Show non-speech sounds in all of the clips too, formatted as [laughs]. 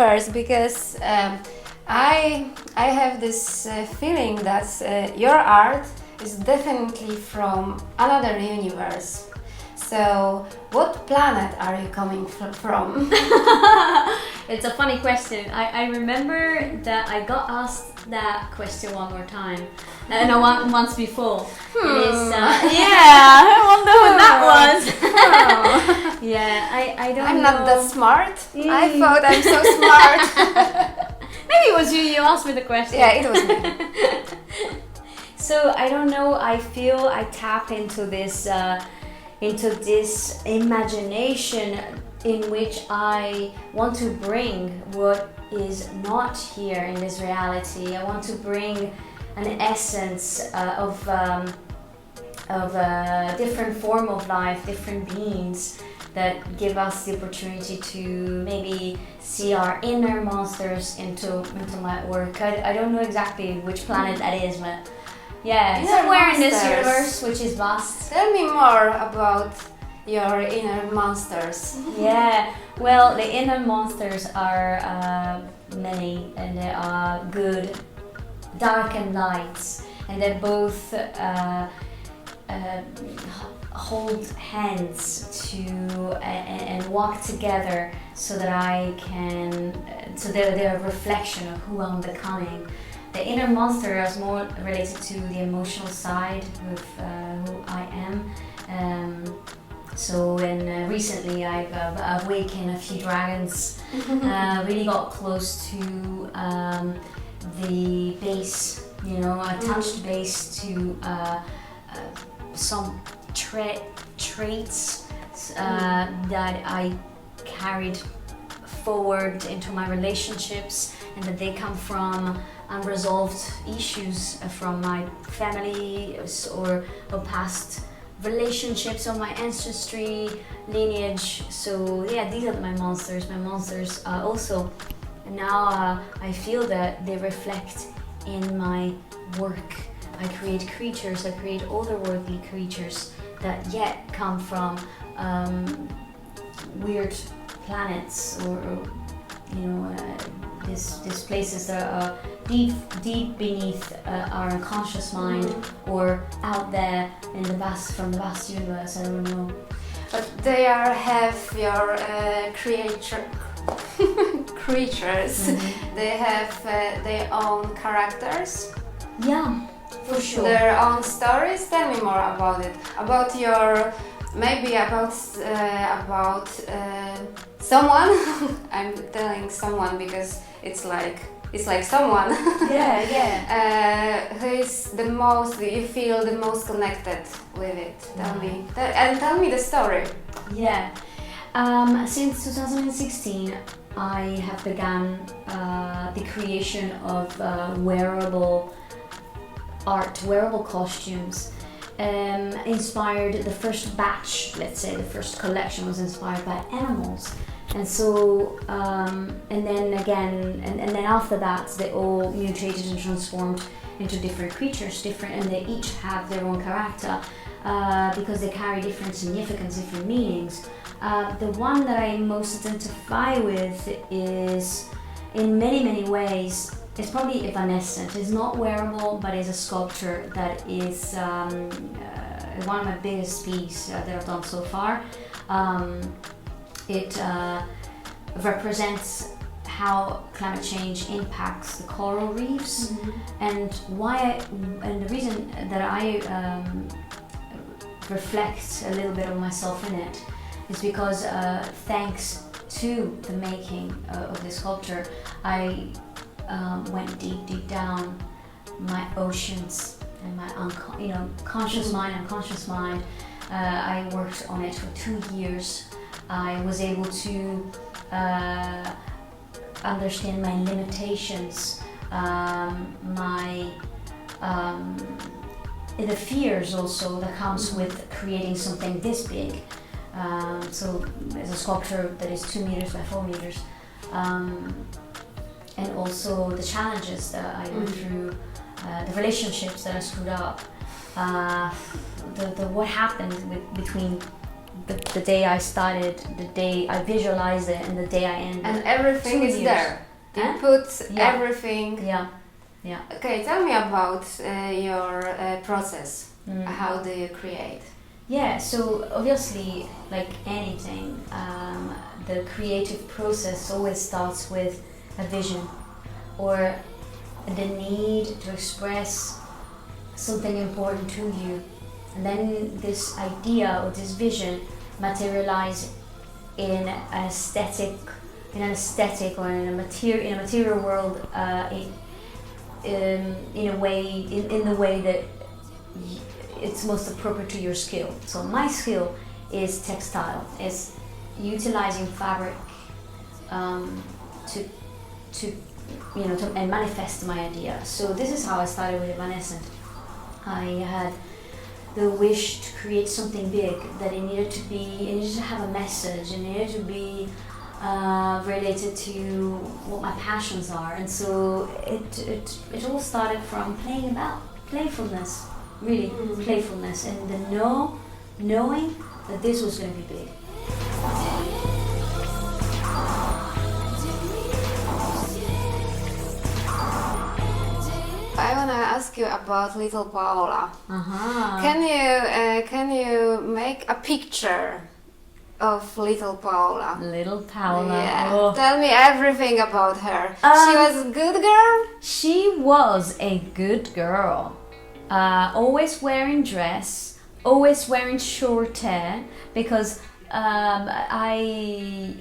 first because um, I I have this uh, feeling that uh, your art is definitely from another universe. So, what planet are you coming from? [laughs] [laughs] it's a funny question. I, I remember that I got asked that question one more time. Uh, no, one, [laughs] once before. It is, uh, yeah, I wonder who that was. Yeah, I, I don't I'm know. not that smart. I Mm. thought I'm so smart. [laughs] Maybe it was you, you asked me the question. yeah, it was me. [laughs] So I don't know. I feel I tap into this, uh, into this imagination in which I want to bring what is not here in this reality. I want to bring an essence uh, of um, of a different form of life, different beings that give us the opportunity to maybe see our inner monsters into into my work. I, I don't know exactly which planet that is, but yeah, Inner somewhere in this universe, which is vast. Tell me more about your inner monsters. [laughs] Yeah, well, the inner monsters are uh, many, and they are good, dark, and light, and they're both uh, uh, hold hands to and, and walk together, so that I can, uh, so they're, they're a reflection of who I'm becoming. The inner monster is more related to the emotional side of uh, who I am. Um, so and uh, recently I've uh, awakened a few dragons. [laughs] uh, really got close to um, the base. You know, I touched base to uh, uh, some tra- traits uh, that I carried forward into my relationships, and that they come from unresolved issues from my family or, or past relationships of my ancestry lineage. So yeah these are my monsters. My monsters uh, also now uh, i feel that they reflect in my work i create creatures i create otherworldly creatures that yet come from um, weird planets or, or you know uh, this, these places that are deep deep beneath uh, our unconscious mind or out there in the vast from the vast universe i don't know. But they are have your uh, creature [laughs] creatures. They have uh, their own characters, yeah for sure their own stories. Tell me more about it. About your maybe about uh, about uh, someone. [laughs] I'm telling someone because it's like it's like someone. [laughs] yeah yeah Uh, who is the most you feel the most connected with it? Tell me Tell- and tell me the story. Yeah. Um, since 2016, I have begun uh, the creation of uh, wearable art, wearable costumes. Um, inspired the first batch, let's say the first collection was inspired by animals. And so, um, and then again, and, and then after that, they all mutated and transformed into different creatures, different, and they each have their own character uh, because they carry different significance, different meanings. Uh, the one that I most identify with is, in many, many ways, it's probably evanescent. It's not wearable, but it's a sculpture that is um, uh, one of my biggest pieces uh, that I've done so far. Um, it uh, represents how climate change impacts the coral reefs and why I, and the reason that I um, reflect a little bit of myself in it is because uh, thanks to the making of this sculpture, I um, went deep, deep down my oceans and my unco- you know conscious mind, unconscious mind. Uh, I worked on it for two years. I was able to uh, understand my limitations, um, my um, the fears also that comes with creating something this big. Um, so it's a sculpture that is two meters by four meters, um, and also the challenges that I went Mm. through, uh, the relationships that I screwed up, uh, the, the what happened with, between the, the day I started, the day I visualized it, and the day I ended. And everything Two is years. there. You Huh? put Yeah. everything. yeah. Okay, tell me about uh, your uh, process. Mm. How do you create? Yeah, so obviously, like anything, um, the creative process always starts with a vision or the need to express something important to you. And then this idea or this vision materialize in an aesthetic, in an aesthetic or in a material, in a material world, uh, in, in, in a way, in, in the way that it's most appropriate to your skill. So my skill is textile, is utilizing fabric um, to to you know to, and manifest my idea. So this is how I started with Evanescent. I had the wish to create something big that it needed to be it needed to have a message it needed to be uh, related to what my passions are and so it, it, it all started from playing about playfulness really Mm. playfulness and the know knowing that this was going to be big I wanna ask you about little Paola. uh-huh. Can you uh, can you make a picture of little Paola? little Paola Yeah. oh. Tell me everything about her. she Um, was a good girl. She was a good girl. Uh, always wearing dress, always wearing short hair because um, I,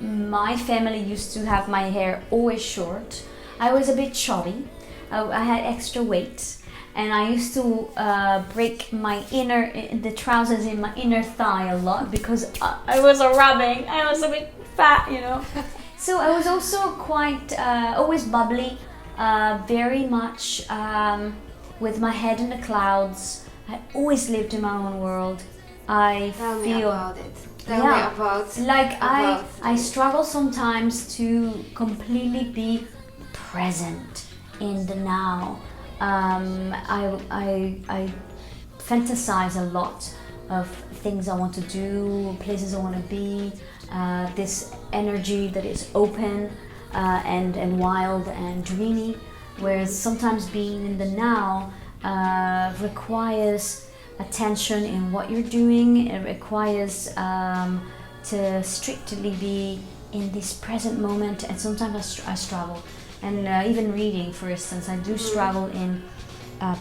my family used to have my hair always short. I was a bit chubby. I, I had extra weight. And I used to uh, break my inner, the trousers in my inner thigh a lot because I, I was a rubbing. I was a bit fat, you know. [laughs] So I was also quite uh, always bubbly, uh, very much um, with my head in the clouds. I always lived in my own world. I Tell me feel about it. Tell Yeah. me about. like I about I it. struggle sometimes to completely be present in the now. Um, I, I, I fantasize a lot of things I want to do, places I want to be, uh, this energy that is open uh, and, and wild and dreamy. Whereas sometimes being in the now uh, requires attention in what you're doing, it requires um, to strictly be in this present moment, and sometimes I, str- I struggle. And uh, even reading, for instance, I do struggle in uh,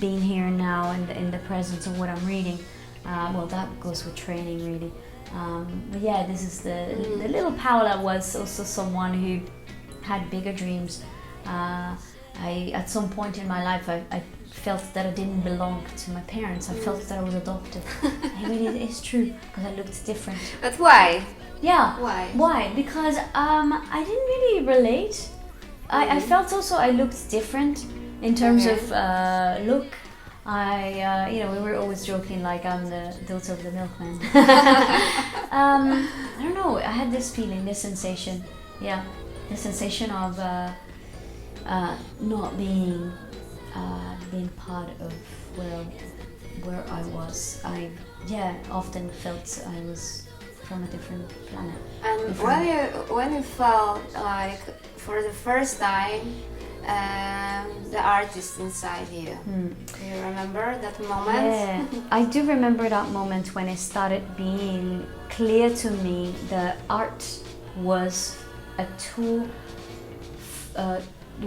being here now and in the presence of what I'm reading. Uh, well, that goes with training, really. Um, but yeah, this is the the little Paola was also someone who had bigger dreams. I at some point in my life I, I felt that I didn't belong to my parents. I felt that I was adopted. I mean, it is true because I looked different. But why? Yeah. Why? Why? Because um, I didn't really relate. I, I felt also I looked different in terms Okay. of uh, look. I, uh, you know, we were always joking like I'm the daughter of the milkman. [laughs] um, I don't know. I had this feeling, this sensation. Yeah, the sensation of uh, uh, not being uh, being part of where where I was. I yeah often felt I was from a different planet. And Different. when you when you felt like for the first time um, the artist inside you, Hmm. do you remember that moment? Yeah, I do remember that moment when it started being clear to me that art was a tool uh,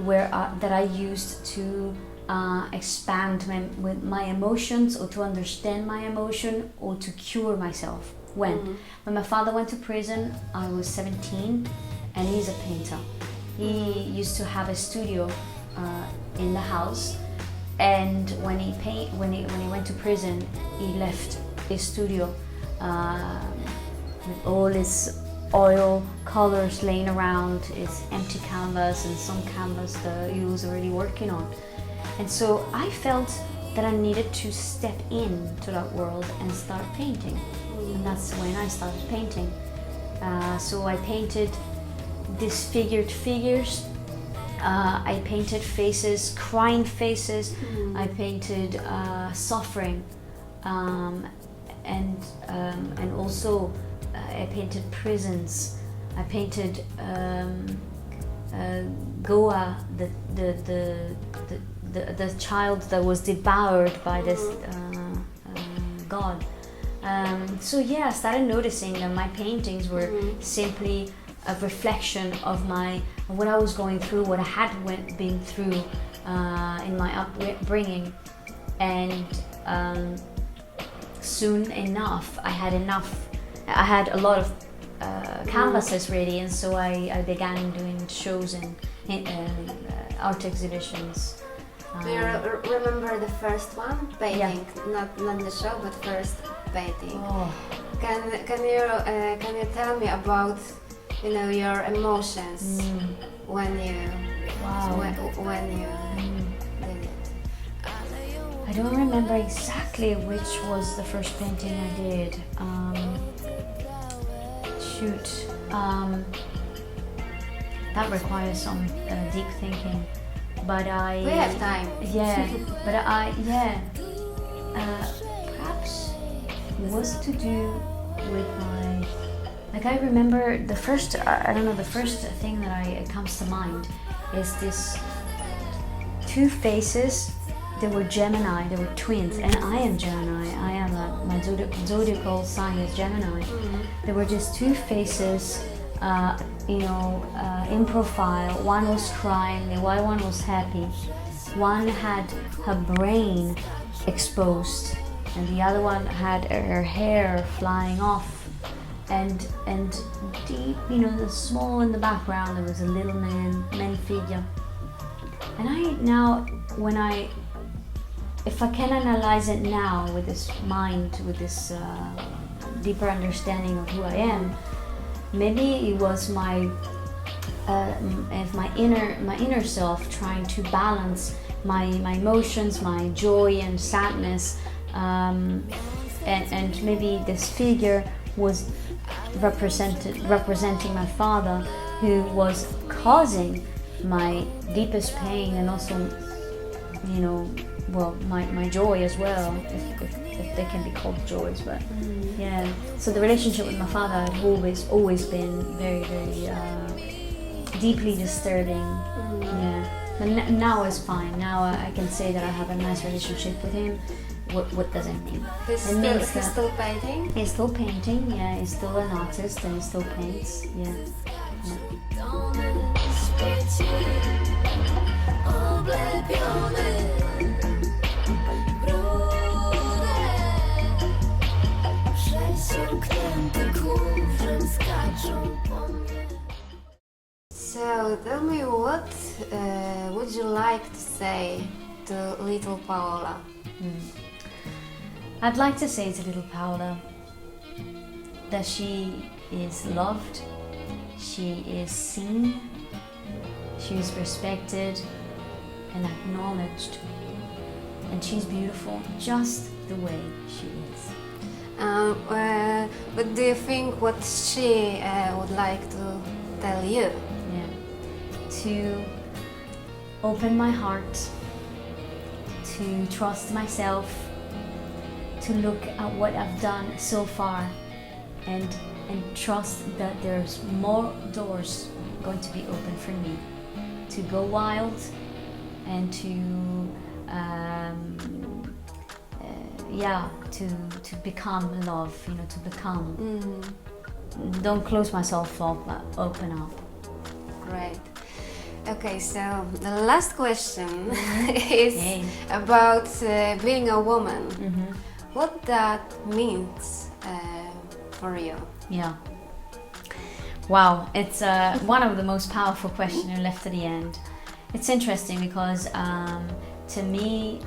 where I, that I used to uh, expand my, with my emotions or to understand my emotion or to cure myself. When? Mhm. When my father went to prison, I was 17 and he's a painter. He used to have a studio uh, in the house and when he paint when he when he went to prison he left his studio um, with all his oil colors laying around. His empty canvas and some canvas that he was already working on. And so i felt that i needed to step into that world and start painting. And that's when i started painting. Uh, so i painted disfigured figures. Uh, I painted faces, crying faces. I painted uh, suffering, um, and um, and also I painted prisons. I painted um, uh, Goa, the the, the the the the child that was devoured by this uh, uh, god. Um, so yeah, I started noticing that my paintings were Mhm. simply a reflection of my what I was going through, what I had went been through uh, in my upbringing, and um, soon enough, I had enough. I had a lot of uh, canvases ready, and so I, I began doing shows and, and uh, art exhibitions. Do you Um, re- remember the first one painting? Not not the show, but first painting. oh, Can can you uh, can you tell me about you know your emotions mm, when you wow. when, when you Mm. did it? I don't remember exactly which was the first painting I did. Um, shoot, um, that requires some uh, deep thinking. But I. We have time. Yeah, [laughs] but I yeah. Uh, perhaps it was to do with my. Like I remember the first. I I don't know. The first thing that I it comes to mind is this two faces. They were Gemini. They were twins, and I am Gemini. I am a, my zodi- zodiacal sign is Gemini. There were just two faces, uh, you know, uh, in profile. One was crying, the other one was happy. One had her brain exposed, and the other one had her hair flying off. And and deep, you know, the small in the background, there was a little man, man figure. And I now, when I if I can analyze it now with this mind, with this uh, deeper understanding of who I am, maybe it was my uh, my inner my inner self trying to balance my my emotions, my joy and sadness, um, and and maybe this figure was represented representing my father, who was causing my deepest pain and also you know, well, my, my joy as well, if, if, if they can be called joys, but yeah. So the relationship with my father had always, always been very, very uh, deeply disturbing. Yeah. But n- now it's fine. Now I I can say that I have a nice relationship with him. What, what does it mean? He's It still, he's still painting. He's still painting, yeah, he's still an artist and he still paints, yeah. świeci So tell me what uh, would you like to say to little Paola? Mm. I'd like to say to little Paola that she is loved, she is seen, she is respected and acknowledged, and she's beautiful just the way she is. Um, uh, but do you think what she uh, would like to tell you? Yeah. To open my heart, to trust myself, to look at what I've done so far and and trust that there's more doors going to be open for me to go wild and to um, yeah to to become love you know to become Mm, don't close myself up but open up great. Okay, so the last question [laughs] is Yay. about uh, being a woman. hmm What that means uh, for you? Yeah. Wow, it's uh, one of the most powerful questions left at the end. It's interesting because um, to me,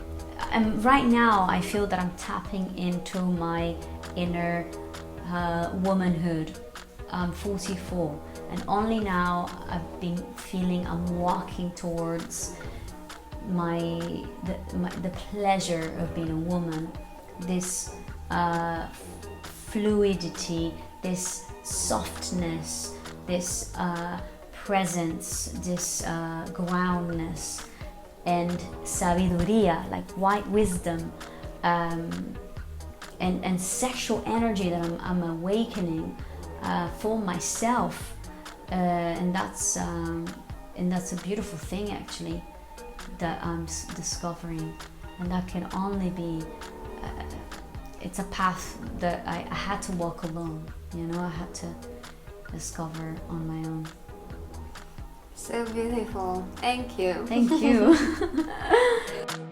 um, right now, I feel that I'm tapping into my inner uh, womanhood. I'm 44, and only now I've been feeling I'm walking towards my the, my, the pleasure of being a woman. This uh, fluidity, this softness, this uh, presence, this uh, groundness, and sabiduría, like white wisdom, um, and, and sexual energy that I'm, I'm awakening uh, for myself. Uh, and that's um, and that's a beautiful thing actually that I'm discovering, and that can only be. Uh, it's a path that I, I had to walk alone. You know, I had to discover on my own. So beautiful. Thank you. Thank you. [laughs]